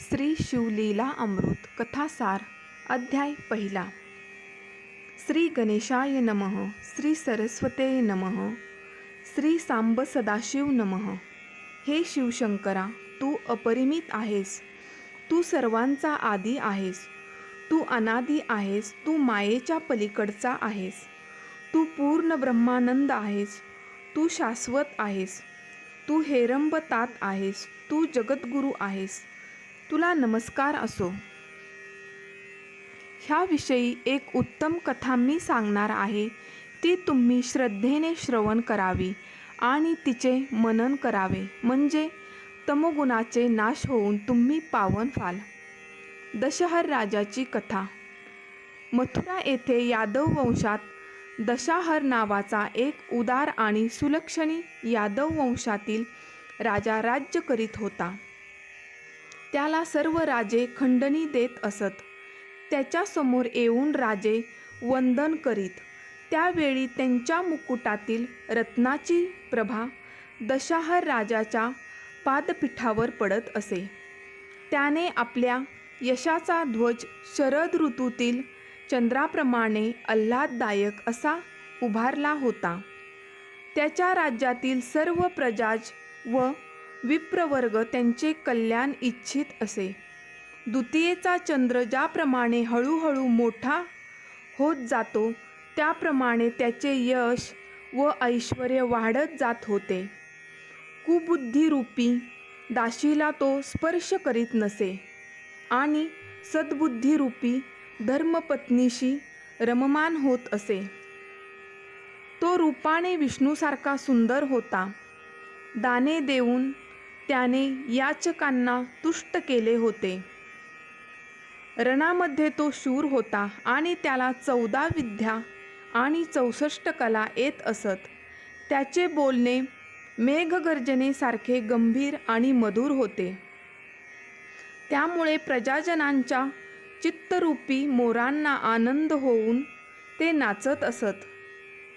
श्री शिवलीला अमृत कथासार अध्याय पहिला. श्री गणेशाय नमः श्री सरस्वते नमः श्री सांब सदाशिव नमः. हे शिवशंकरा तू अपरिमित आहेस. तू सर्वांचा आदी आहेस. तू अनादी आहेस. तू मायेच्या पलीकडचा आहेस. तू पूर्ण ब्रह्मानंद आहेस. तू शाश्वत आहेस. तू हेरंबतात आहेस. तू जगद्गुरू आहेस. तुला नमस्कार असो. ह्याविषयी एक उत्तम कथा मी सांगणार आहे. ती तुम्ही श्रद्धेने श्रवण करावी आणि तिचे मनन करावे. म्हणजे तमोगुणाचे नाश होऊन तुम्ही पावन व्हाल. दशहर राजाची कथा. मथुरा येथे यादव वंशात दशाहर नावाचा एक उदार आणि सुलक्षणी यादव वंशातील राजा राज्य करीत होता. त्याला सर्व राजे खंडणी देत असत. त्याच्यासमोर येऊन राजे वंदन करीत. त्यावेळी त्यांच्या मुकुटातील रत्नाची प्रभा दशाहर राजाच्या पादपीठावर पडत असे. त्याने आपल्या यशाचा ध्वज शरद ऋतूतील चंद्राप्रमाणे आल्हाददायक असा उभारला होता. त्याच्या राज्यातील सर्व प्रजाज व विप्रवर्ग त्यांचे कल्याण इच्छित असे. द्वितीयेचा चंद्र ज्याप्रमाणे हळूहळू मोठा होत जातो त्याप्रमाणे त्याचे यश व ऐश्वर वाढत जात होते. कुबुद्धिरूपी दाशीला तो स्पर्श करीत नसे आणि सद्बुद्धिरूपी धर्मपत्नीशी रममान होत असे. तो रूपाने विष्णूसारखा सुंदर होता. दाने देऊन त्याने याचकांना तुष्ट केले होते. रणामध्ये तो शूर होता आणि त्याला चौदा विद्या आणि चौसष्ट कला येत असत. त्याचे बोलणे मेघगर्जनेसारखे गंभीर आणि मधुर होते. त्यामुळे प्रजाजनांच्या चित्तरूपी मोरांना आनंद होऊन ते नाचत असत.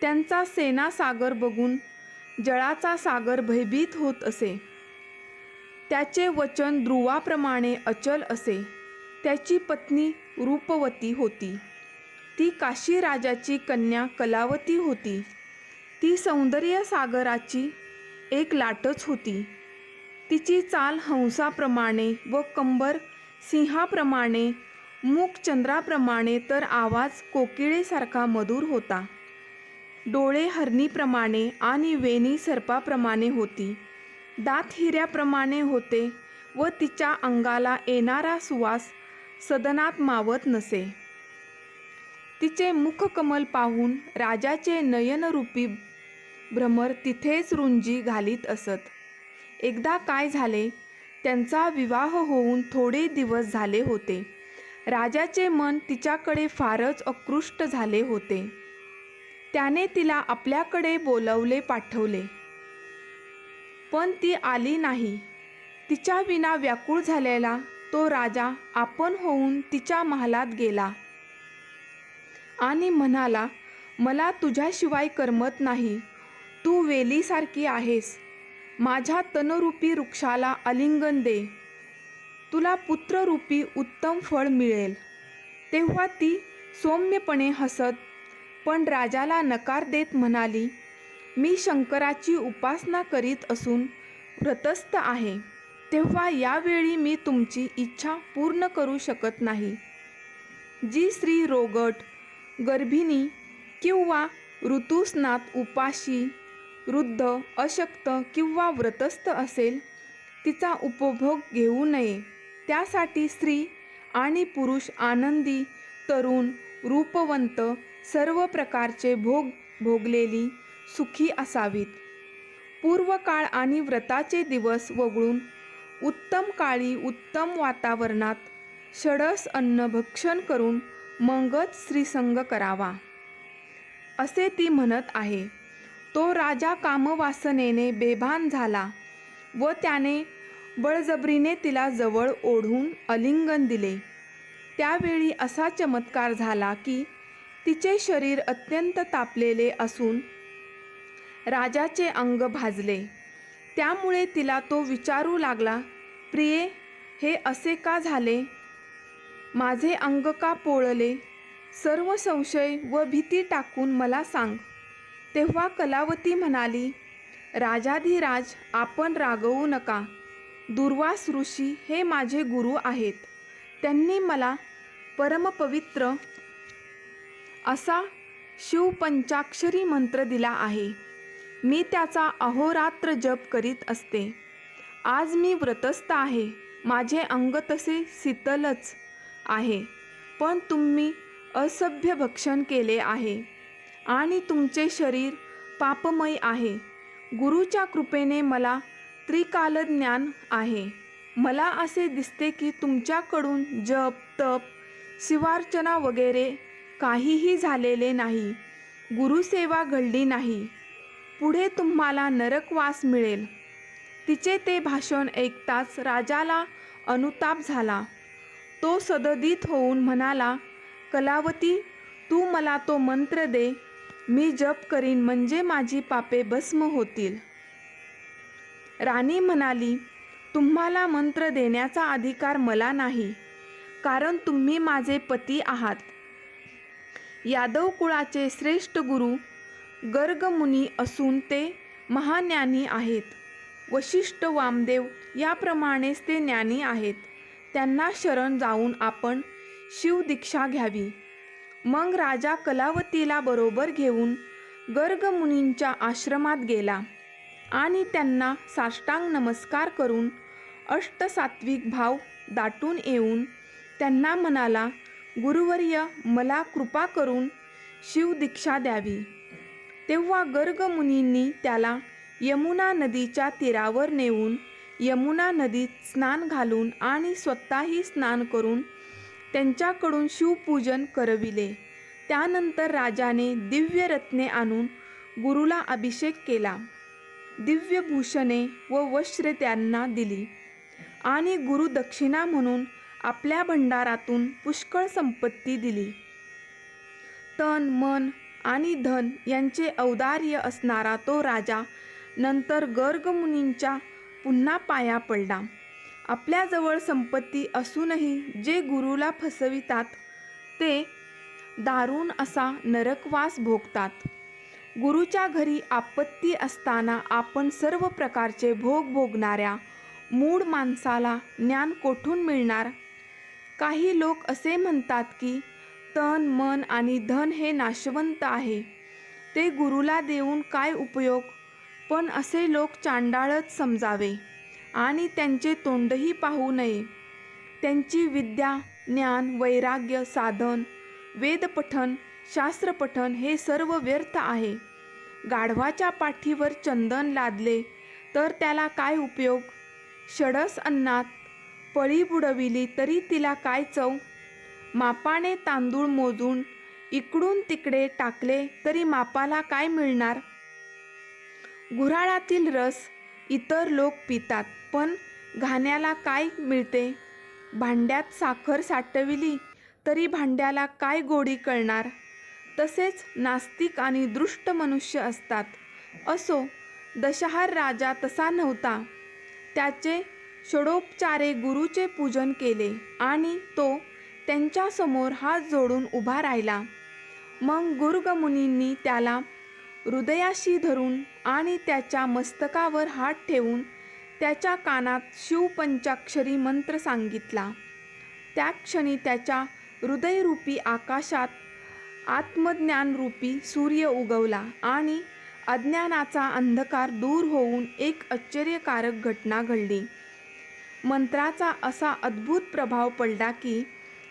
त्यांचा सेनासागर बघून जळाचा सागर भयभीत होत असे. त्याचे वचन ध्रुवाप्रमाणे अचल असे. त्याची पत्नी रूपवती होती. ती काशी राजाची कन्या कलावती होती. ती सौंदर्य सागराची एक लाटच होती. तिची चाल हंसाप्रमाणे व कंबर सिंहाप्रमाणे मूक चंद्राप्रमाणे तर आवाज कोकिळेसारखा मधुर होता. डोळे हरणीप्रमाणे आणि वेणी सर्पाप्रमाणे होती. दात हिऱ्याप्रमाणे होते व तिच्या अंगाला येणारा सुवास सदनात मावत नसे. तिचे मुखकमल पाहून राजाचे नयनरूपी भ्रमर तिथेच रुंजी घालीत असत. एकदा काय झाले त्यांचा विवाह होऊन थोडे दिवस झाले होते. राजाचे मन तिच्याकडे फारच आकृष्ट झाले होते. त्याने तिला आपल्याकडे बोलवले पाठवले. पण ती आली नाही. तिच्या विना व्याकुळ झालेला तो राजा आपण होऊन तिच्या महालात गेला. आणि म्हणाला मला तुझ्याशिवाय करमत नाही. तू वेलीसारखी आहेस. माझ्या तनरूपी वृक्षाला आलिंगन दे. तुला पुत्ररूपी उत्तम फळ मिळेल. तेव्हा ती सौम्यपणे हसत पण राजाला नकार देत म्हणाली मी शंकराची उपासना करीत असून व्रतस्थ आहे तेव्हा यावेळी मी तुमची इच्छा पूर्ण करू शकत नाही. जी स्त्री रोगट गर्भिणी किंवा ऋतुस्नात उपाशी वृद्ध अशक्त किंवा व्रतस्थ असेल तिचा उपभोग घेऊ नये. त्यासाठी स्त्री आणि पुरुष आनंदी तरुण रूपवंत सर्व प्रकारचे भोग भोगलेली सुखी असावीत. पूर्वकाळ आणि व्रताचे दिवस वगळून उत्तम काळी उत्तम वातावरणात षडस अन्न भक्षण करून मगच श्रीसंग करावा. असे ती म्हणत आहे. तो राजा कामवासनेने बेभान झाला व त्याने बळजबरीने तिला जवळ ओढून अलिंगन दिले. त्यावेळी असा चमत्कार झाला की तिचे शरीर अत्यंत तापलेले असून राजाचे अंग भाजले. त्यामुळे तिला तो विचारू लागला प्रिये हे असे का झाले? माझे अंग का पोळले? सर्व संशय व भीती टाकून मला सांग. तेव्हा कलावती म्हणाली राजाधिराज आपण रागवू नका. दुर्वास ऋषी हे माझे गुरु आहेत. त्यांनी मला परमपवित्र असा शिवपंचाक्षरी मंत्र दिला आहे. मी त्याचा अहोरात्र जप करीत असते. आज मी व्रतस्थ आहे. माझे अंग तसे शीतलच आहे. पण तुम्ही असभ्य भक्षण केले आहे. आणि तुमचे शरीर पापमय आहे. गुरुच्या कृपेने मला त्रिकाल ज्ञान आहे. मला असे दिसते की तुमच्याकडून जप तप शिवार्चना वगैरे काहीही झालेले नाही. गुरुसेवा घडली नाही. पुढे तुम्हाला नरकवास मिळेल. तिचे ते भाषण ऐकताच राजाला अनुताप झाला. तो सददित होऊन म्हणाला कलावती तू मला तो मंत्र दे. मी जप करीन म्हणजे माझी पापे भस्म होतील. राणी म्हणाली तुम्हाला मंत्र देण्याचा अधिकार मला नाही कारण तुम्ही माझे पती आहात. यादव कुळाचे श्रेष्ठ गुरु गर्गमुनी असून ते महाज्ञानी आहेत. वशिष्ठ वामदेव याप्रमाणेच ते ज्ञानी आहेत. त्यांना शरण जाऊन आपण शिवदीक्षा घ्यावी. मग राजा कलावतीला बरोबर घेऊन गर्गमुनींच्या आश्रमात गेला आणि त्यांना साष्टांग नमस्कार करून अष्टसात्विक भाव दाटून येऊन त्यांना म्हणाला गुरुवर्य मला कृपा करून शिवदीक्षा द्यावी. तेव्हा गर्गमुनींनी त्याला यमुना नदीच्या तीरावर नेऊन यमुना नदीत स्नान घालून आणि स्वतःही स्नान करून त्यांच्याकडून शिवपूजन करविले. त्यानंतर राजाने दिव्य रत्ने आणून गुरुला अभिषेक केला. दिव्य भूषणे व वस्त्रे त्यांना दिली आणि गुरु दक्षिणा म्हणून आपल्या भंडारातून पुष्कळ संपत्ती दिली. तन मन आणि धन यांचे औदार्य असणारा तो राजा नंतर गर्गमुनींच्या पुन्हा पाया पडला. आपल्याजवळ संपत्ती असूनही जे गुरुला फसवितात ते दारुण असा नरकवास भोगतात. गुरुच्या घरी आपत्ती असताना आपण सर्व प्रकारचे भोग भोगणाऱ्या मूळ माणसाला ज्ञान कोठून मिळणार? काही लोक असे म्हणतात की तन मन आणि धन हे नाशवंत आहे. ते गुरुला देऊन काय उपयोग? पण असे लोक चांडाळच समजावे आणि त्यांचे तोंडही पाहू नये. त्यांची विद्या ज्ञान वैराग्य साधन वेदपठन शास्त्रपठन हे सर्व व्यर्थ आहे. गाढवाच्या पाठीवर चंदन लादले तर त्याला काय उपयोग? षडस अन्नात पळी बुडविली तरी तिला काय चव? मापाने तांदूळ मोजून इकडून तिकडे टाकले तरी मापाला काय मिळणार? गुऱ्हाळातील रस इतर लोक पितात पण घाण्याला काय मिळते? भांड्यात साखर साठविली तरी भांड्याला काय गोडी कळणार? तसेच नास्तिक आणि दृष्ट मनुष्य असतात. असो दशहार राजा तसा नव्हता. त्याचे षडोपचारे गुरुचे पूजन केले आणि तो त्यांच्यासमोर हात जोडून उभा राहिला. मग गुरुगमुनींनी त्याला हृदयाशी धरून आणि त्याच्या मस्तकावर हात ठेवून त्याच्या कानात शिवपंचाक्षरी मंत्र सांगितला. त्या क्षणी त्याच्या हृदयरूपी आकाशात आत्मज्ञानरूपी सूर्य उगवला आणि अज्ञानाचा अंधकार दूर होऊन एक आश्चर्यकारक घटना घडली. मंत्राचा असा अद्भुत प्रभाव पडला की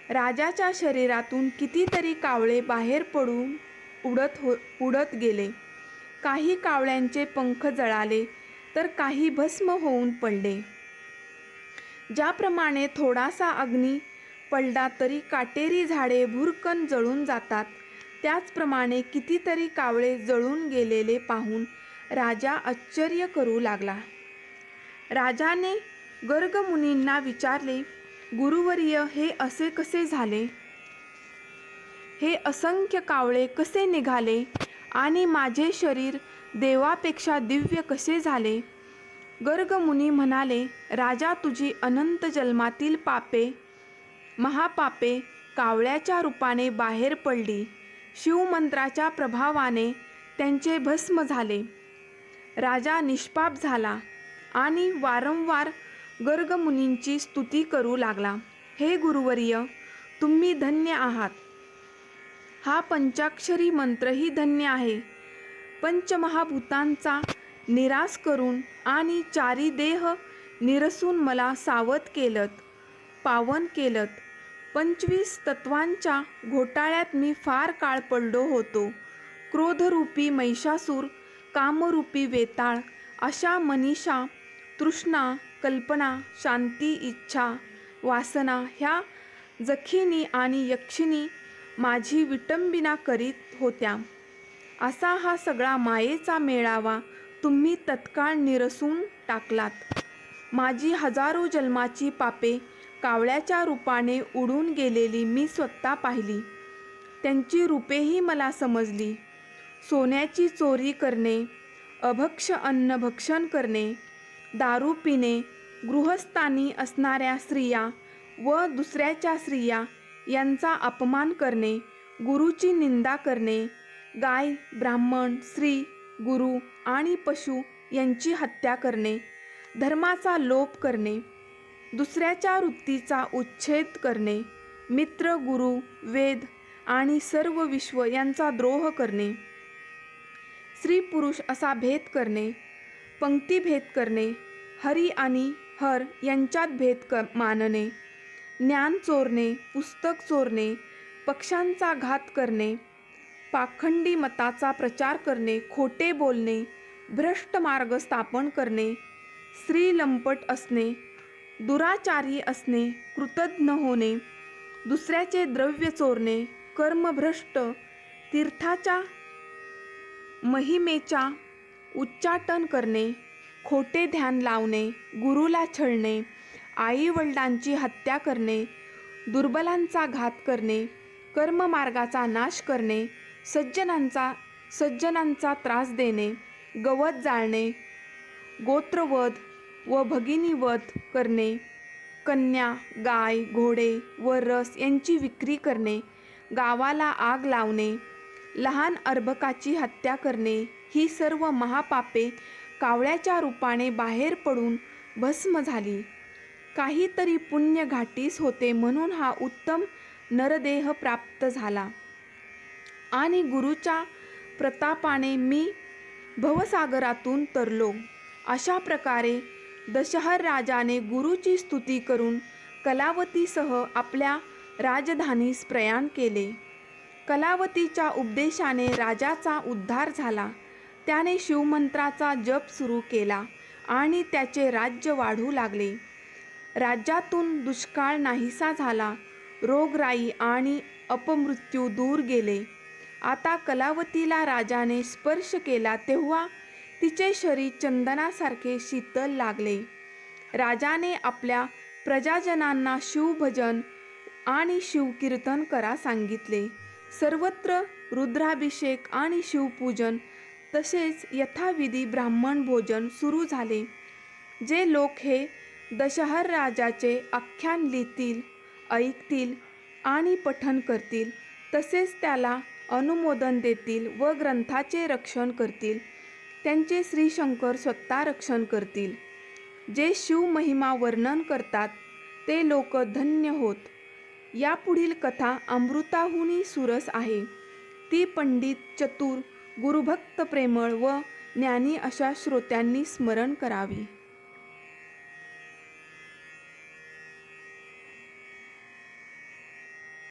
राजाच्या शरीरातून कितीतरी कावळे बाहेर पडून उडत हो उडत गेले. काही कावळ्यांचे पंख जळाले तर काही भस्म होऊन पडले. ज्याप्रमाणे थोडासा अग्नी पडला तरी काटेरी झाडे भुरकन जळून जातात. त्याचप्रमाणे कितीतरी कावळे जळून गेलेले पाहून राजा आश्चर्य करू लागला. राजाने गर्गमुनींना विचारले गुरुवर्य हे असे कसे झाले? हे असंख्य कावळे कसे निघाले? आणि माझे शरीर देवापेक्षा दिव्य कसे झाले? गर्गमुनी म्हणाले राजा तुझी अनंत जन्मातील पापे महापापे कावळ्याच्या रूपाने बाहेर पडली. शिवमंत्राच्या प्रभावाने त्यांचे भस्म झाले. राजा निष्पाप झाला आणि वारंवार गर्गमुनींची स्तुती करू लागला. हे गुरुवर्य तुम्ही धन्य आहात. हा पंचाक्षरी मंत्रही धन्य आहे. पंचमहाभूतांचा निराश करून आणि चारी देह निरसून मला सावध केलत पावन केलत. पंचवीस तत्वांच्या घोटाळ्यात मी फार काळ पडलो होतो. क्रोधरूपी महिषासूर कामरूपी वेताळ अशा मनीषा तृष्णा कल्पना शांती इच्छा वासना ह्या जखिनी आणि यक्षिणी माझी विटंबिना करीत होत्या. असा हा सगळा मायेचा मेळावा तुम्ही तत्काळ निरसून टाकलात. माझी हजारो जन्माची पापे कावळ्याच्या रूपाने उडून गेलेली मी स्वतः पाहिली. त्यांची रूपेही मला समजली. सोन्याची चोरी करणे अभक्ष अन्न भक्षण करणे दारू पिणे गृहस्थानी असणाऱ्या स्त्रिया व दुसऱ्याच्या स्त्रिया यांचा अपमान करणे गुरुची निंदा करणे गाय ब्राह्मण स्त्री गुरु आणि पशु यांची हत्या करणे धर्माचा लोप करणे दुसऱ्याच्या वृत्तीचा उच्छेद करणे मित्र गुरु वेद आणि सर्व विश्व यांचा द्रोह करणे स्त्री पुरुष असा भेद करणे पंक्तीभेद करणे हरी आणि हर यांच्यात भेद क मानणे ज्ञान चोरणे पुस्तक चोरणे पक्षांचा घात करणे पाखंडी मताचा प्रचार करणे खोटे बोलणे भ्रष्ट मार्ग स्थापन करणे स्त्री लंपट असणे दुराचारी असणे कृतज्ञ होणे दुसऱ्याचे द्रव्य चोरणे कर्मभ्रष्ट तीर्थाच्या महिमेच्या उच्चाटन करणे खोटे ध्यान लावणे गुरुला छळणे आई वडिलांची हत्या करणे दुर्बलांचा घात करणे कर्ममार्गाचा नाश करणे सज्जनांचा सज्जनांचा त्रास देणे गवत जाळणे गोत्रवध व भगिनीवध करणे कन्या गाय घोडे व रस यांची विक्री करणे गावाला आग लावणे लहान अर्भकाची हत्या करणे ही सर्व महापापे कावळ्याच्या रूपाने बाहेर पडून भस्म झाली. काहीतरी पुण्य घाटीस होते म्हणून हा उत्तम नरदेह प्राप्त झाला. आणि गुरुच्या प्रतापाने मी भवसागरातून तरलो. अशा प्रकारे दशहर राजाने गुरुची स्तुती करून कलावतीसह आपल्या राजधानीस प्रयाण केले. कलावतीच्या उपदेशाने राजाचा उद्धार झाला. त्याने शिवमंत्राचा जप सुरू केला आणि त्याचे राज्य वाढू लागले. राज्यातून दुष्काळ नाहीसा झाला. रोगराई आणि अपमृत्यू दूर गेले. आता कलावतीला राजाने स्पर्श केला तेव्हा तिचे शरीर चंदनासारखे शीतल लागले. राजाने आपल्या प्रजाजनांना शिवभजन आणि शिवकीर्तन करा सांगितले. सर्वत्र रुद्राभिषेक आणि शिवपूजन तसेच यथाविधी ब्राह्मण भोजन सुरू झाले. जे लोक हे दशहर राजाचे आख्यान लिहितील ऐकतील आणि पठन करतील तसेच त्याला अनुमोदन देतील व ग्रंथाचे रक्षण करतील. त्यांचे श्रीशंकर स्वतः रक्षण करतील. जे शिवमहिमा वर्णन करतात ते लोक धन्य होत. यापुढील कथा अमृताहुनी सुरस आहे. ती पंडित चतुर गुरुभक्त प्रेमळ व ज्ञानी अशा श्रोत्यांनी स्मरण करावी.